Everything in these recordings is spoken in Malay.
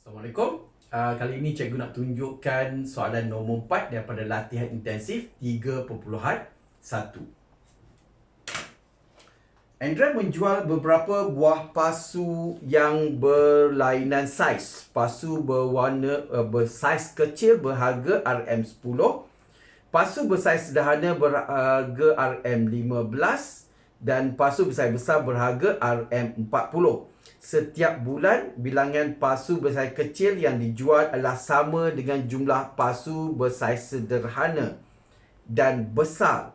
Assalamualaikum. Uh, kali ini cikgu nak tunjukkan soalan nombor 4 daripada latihan intensif 3.1. Andrea menjual beberapa buah pasu yang berlainan saiz. Pasu berwarna uh, bersaiz kecil berharga RM10. Pasu bersaiz sederhana berharga RM15 dan pasu bersaiz besar berharga RM40. Setiap bulan, bilangan pasu bersaiz kecil yang dijual adalah sama dengan jumlah pasu bersaiz sederhana dan besar.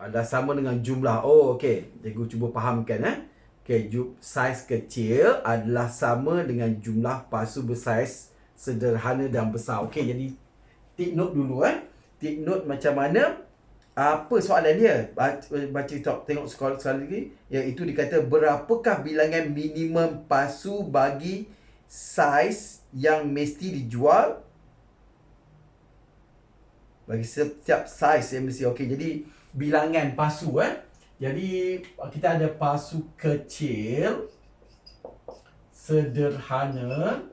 Adalah sama dengan jumlah. Oh, okey. Cikgu cuba fahamkan. Eh? Okey, saiz kecil adalah sama dengan jumlah pasu bersaiz sederhana dan besar. Okey, jadi take note dulu. Eh? Take note macam mana apa soalan dia? Baca, baca top tengok sekolah sekali lagi. Iaitu dikata berapakah bilangan minimum pasu bagi saiz yang mesti dijual? Bagi setiap saiz yang mesti. Okey jadi bilangan pasu eh. Jadi kita ada pasu kecil sederhana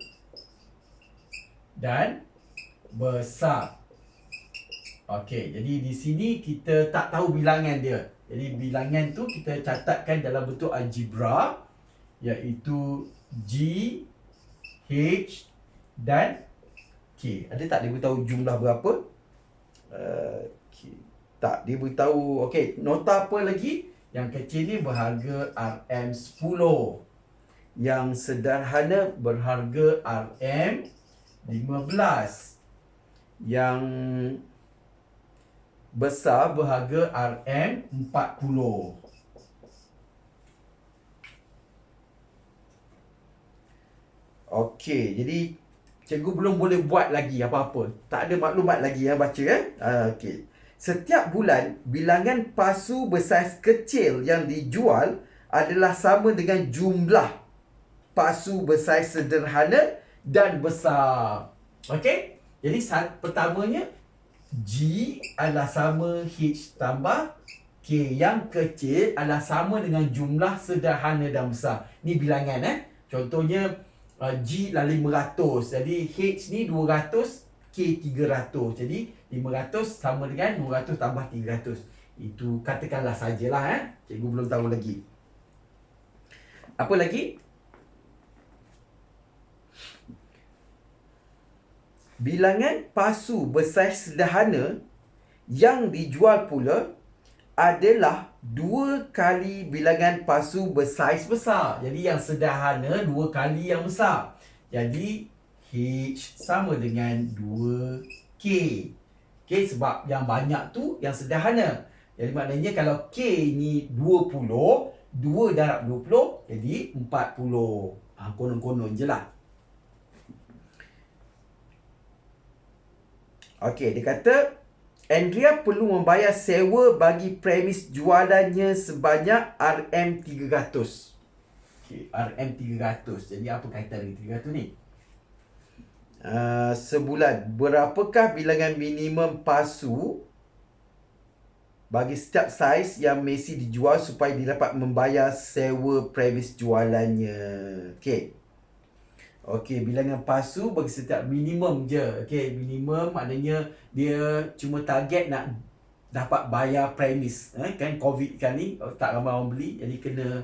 dan besar Okey, jadi di sini kita tak tahu bilangan dia. Jadi bilangan tu kita catatkan dalam bentuk algebra iaitu G H dan K. Ada tak dia beritahu jumlah berapa? Uh, K. Tak, dia beritahu okey, nota apa lagi? Yang kecil ni berharga RM10. Yang sederhana berharga RM15. Yang besar berharga RM40. Okey, jadi cikgu belum boleh buat lagi apa-apa. Tak ada maklumat lagi yang baca eh. Uh, Okey. Setiap bulan bilangan pasu bersaiz kecil yang dijual adalah sama dengan jumlah pasu bersaiz sederhana dan besar. Okey? Jadi pertamanya G adalah sama H tambah K yang kecil adalah sama dengan jumlah sederhana dan besar. Ni bilangan eh. Contohnya uh, G adalah 500. Jadi H ni 200, K 300. Jadi 500 sama dengan 200 tambah 300. Itu katakanlah sajalah eh. Cikgu belum tahu lagi. Apa lagi? Bilangan pasu bersaiz sederhana yang dijual pula adalah dua kali bilangan pasu bersaiz besar. Jadi yang sederhana dua kali yang besar. Jadi H sama dengan 2K. K sebab yang banyak tu yang sederhana. Jadi maknanya kalau K ni 20, 2 darab 20 jadi 40. Ha, konon-konon je lah. Okey, dia kata Andrea perlu membayar sewa bagi premis jualannya sebanyak RM300. Okey, RM300. Jadi apa kaitan dengan 300 ni? Uh, sebulan berapakah bilangan minimum pasu bagi setiap saiz yang mesti dijual supaya dia dapat membayar sewa premis jualannya. Okey. Okey, bilangan pasu bagi setiap minimum je. Okey, minimum maknanya dia cuma target nak dapat bayar premis. Eh, kan COVID kan ni, oh, tak ramai orang beli. Jadi kena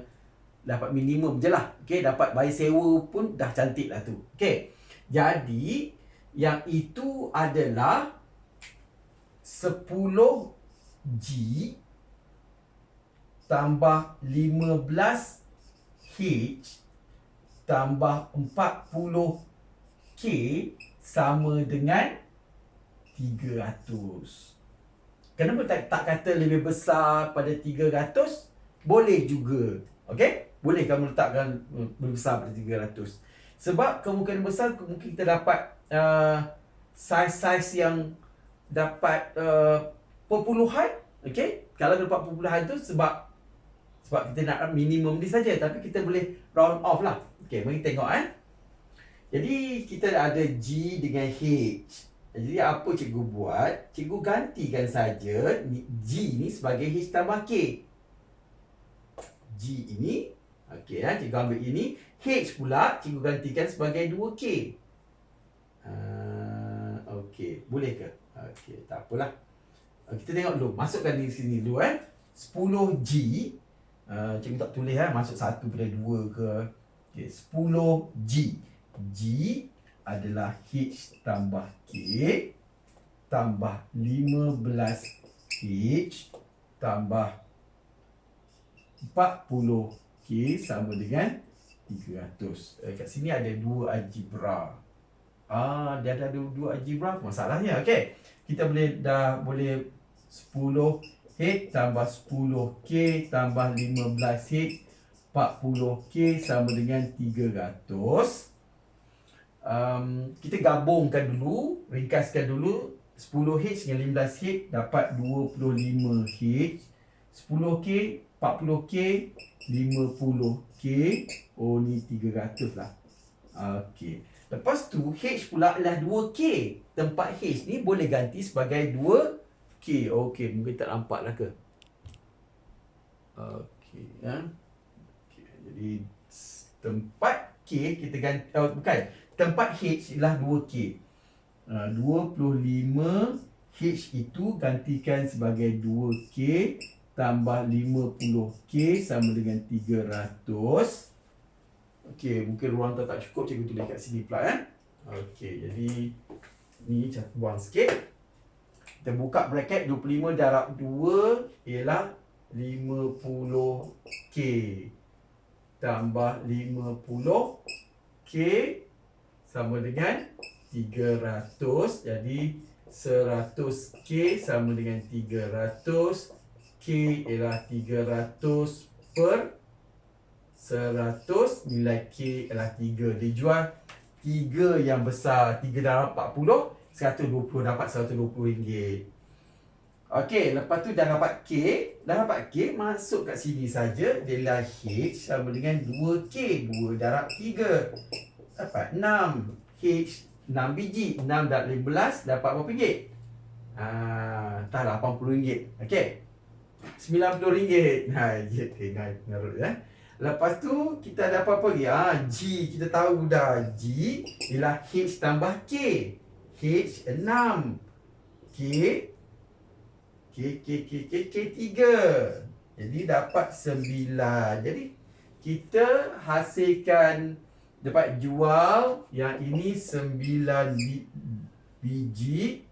dapat minimum je lah. Okey, dapat bayar sewa pun dah cantik lah tu. Okey, jadi yang itu adalah 10 G tambah 15 H tambah 40K sama dengan 300. Kenapa tak, tak kata lebih besar pada 300? Boleh juga. Okey? Boleh kamu letakkan lebih besar pada 300. Sebab kemungkinan besar mungkin kita dapat uh, saiz-saiz yang dapat uh, perpuluhan. Okey? Kalau dapat perpuluhan tu sebab sebab kita nak minimum ni saja tapi kita boleh round off lah. Okey, mari tengok eh. Jadi kita ada G dengan H. Jadi apa cikgu buat? Cikgu gantikan saja G ni sebagai H tambah K. G ini Okey, ya, cikgu ambil ini. H pula cikgu gantikan sebagai 2K. Uh, Okey, boleh ke? Okey, tak apalah. Uh, kita tengok dulu. Masukkan di sini dulu eh. 10G. Uh, cikgu tak tulis eh. Masuk satu pada dua ke. Okey, 10G. G adalah H tambah K tambah 15H tambah 40K sama dengan 300. Eh, kat sini ada dua algebra. Ah, dia ada dua algebra. Masalahnya, okey. Kita boleh dah boleh 10H tambah 10K tambah 15H 40K sama dengan 300 um, kita gabungkan dulu, ringkaskan dulu. 10H dengan 15H dapat 25H 10K, 40K, 50K Oh ni 300 lah. Okey. Lepas tu H pula adalah 2K Tempat H ni boleh ganti sebagai 2K Okey mungkin tak nampak lah ke Okey ya. Okay. Jadi tempat K kita ganti oh, Bukan tempat H ialah 2K. Uh, 25 H itu gantikan sebagai 2K tambah 50K sama dengan 300. Okey, mungkin ruang tak, tak cukup cikgu tulis kat sini pula eh. Okey, jadi ni cat buang sikit. Kita buka bracket 25 darab 2 ialah 50K tambah 50K sama dengan 300 jadi 100k sama dengan 300 k ialah 300 per 100 nilai k ialah 3 dijual 3 yang besar 3 dalam 40 120 dapat 120 ringgit Okey, lepas tu dah dapat K, dah dapat K, masuk kat sini saja. Dia lah H sama dengan 2K. 2 darab 3 dapat 6 H 6 biji 6 dan 15 dapat berapa ringgit? Ah, tak 80 ringgit. Okey. 90 ringgit. Ha, je tengah narut eh. Lepas tu kita ada apa-apa lagi? Ah, G kita tahu dah. G ialah H tambah K. H 6. K K K K K K 3. Jadi dapat 9. Jadi kita hasilkan dapat jual yang ini 9 biji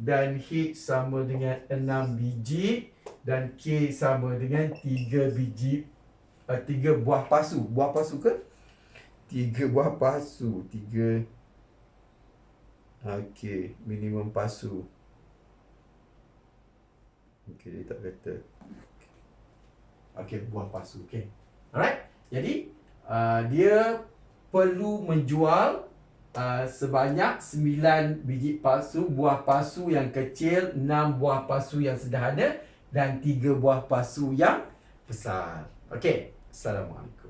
dan H sama dengan 6 biji dan K sama dengan 3 biji uh, 3 buah pasu. Buah pasu ke? 3 buah pasu. 3 Okey, minimum pasu. Okey, dia tak kata. Okey, buah pasu. Okey. Alright. Jadi, uh, dia perlu menjual uh, sebanyak 9 biji palsu, buah palsu yang kecil, 6 buah palsu yang sederhana dan 3 buah palsu yang besar. Okey. Assalamualaikum.